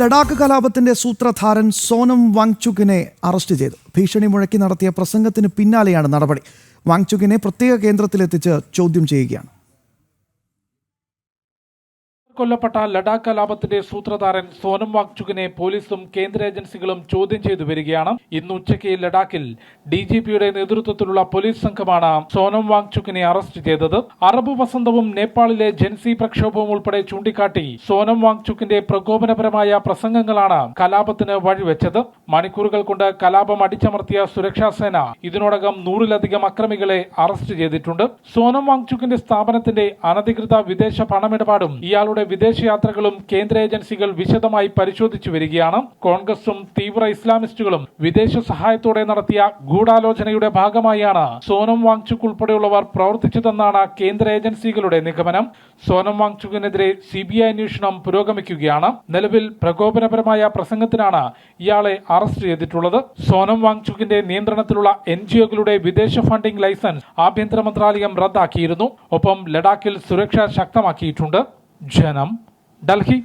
ലഡാക്ക് കലാപത്തിന്റെ സൂത്രധാരൻ സോനം വാങ്ചുക്കിനെ അറസ്റ്റ് ചെയ്തു. ഭീഷണി മുഴക്കി നടത്തിയ പ്രസംഗത്തിന് പിന്നാലെയാണ് നടപടി. വാങ്ചുക്കിനെ പ്രത്യേക കേന്ദ്രത്തിലെത്തിച്ച് ചോദ്യം ചെയ്യുകയാണ്. കൊല്ലപ്പെട്ട ലഡാക്ക് കലാപത്തിന്റെ സൂത്രധാരൻ സോനം വാങ്ചുകിനെ പോലീസും കേന്ദ്ര ഏജൻസികളും ചോദ്യം ചെയ്തു വരികയാണ്. ഇന്ന് ഉച്ചയ്ക്ക് ലഡാക്കിൽ ഡി ജി പിയുടെ നേതൃത്വത്തിലുള്ള പോലീസ് സംഘമാണ് സോനം വാങ്ചുക്കിനെ അറസ്റ്റ് ചെയ്തത്. അറബ് വസന്തവും നേപ്പാളിലെ ജൻസി പ്രക്ഷോഭവും ഉൾപ്പെടെ ചൂണ്ടിക്കാട്ടി സോനം വാങ്ചുക്കിന്റെ പ്രകോപനപരമായ പ്രസംഗങ്ങളാണ് കലാപത്തിന് വഴിവെച്ചത്. മണിക്കൂറുകൾ കൊണ്ട് കലാപം അടിച്ചമർത്തിയ സുരക്ഷാ സേന ഇതിനോടകം നൂറിലധികം അക്രമികളെ അറസ്റ്റ് ചെയ്തിട്ടുണ്ട്. സോനം വാങ്ചുക്കിന്റെ സ്ഥാപനത്തിന്റെ അനധികൃത വിദേശ പണമിടപാടും ഇയാളുടെ വിദേശയാത്രകളും കേന്ദ്ര ഏജൻസികൾ വിശദമായി പരിശോധിച്ചു വരികയാണ്. കോൺഗ്രസും തീവ്ര ഇസ്ലാമിസ്റ്റുകളും വിദേശ സഹായത്തോടെ നടത്തിയ ഗൂഢാലോചനയുടെ ഭാഗമായാണ് സോനം വാങ്ചുക് ഉൾപ്പെടെയുള്ളവർ പ്രവർത്തിച്ചതെന്നാണ് കേന്ദ്ര ഏജൻസികളുടെ നിഗമനം. സോനം വാങ്ചുകിനെതിരെ സി ബി ഐ അന്വേഷണം പുരോഗമിക്കുകയാണ്. നിലവിൽ പ്രകോപനപരമായ പ്രസംഗത്തിനാണ് ഇയാളെ അറസ്റ്റ് ചെയ്തിട്ടുള്ളത്. സോനം വാങ്ചുക്കിന്റെ നിയന്ത്രണത്തിലുള്ള എൻ ജി ഒകളുടെ വിദേശ ഫണ്ടിംഗ് ലൈസൻസ് ആഭ്യന്തര മന്ത്രാലയം റദ്ദാക്കിയിരുന്നു. ഒപ്പം ലഡാക്കിൽ സുരക്ഷ ശക്തമാക്കിയിട്ടുണ്ട്. ജനം. ഡൽഹി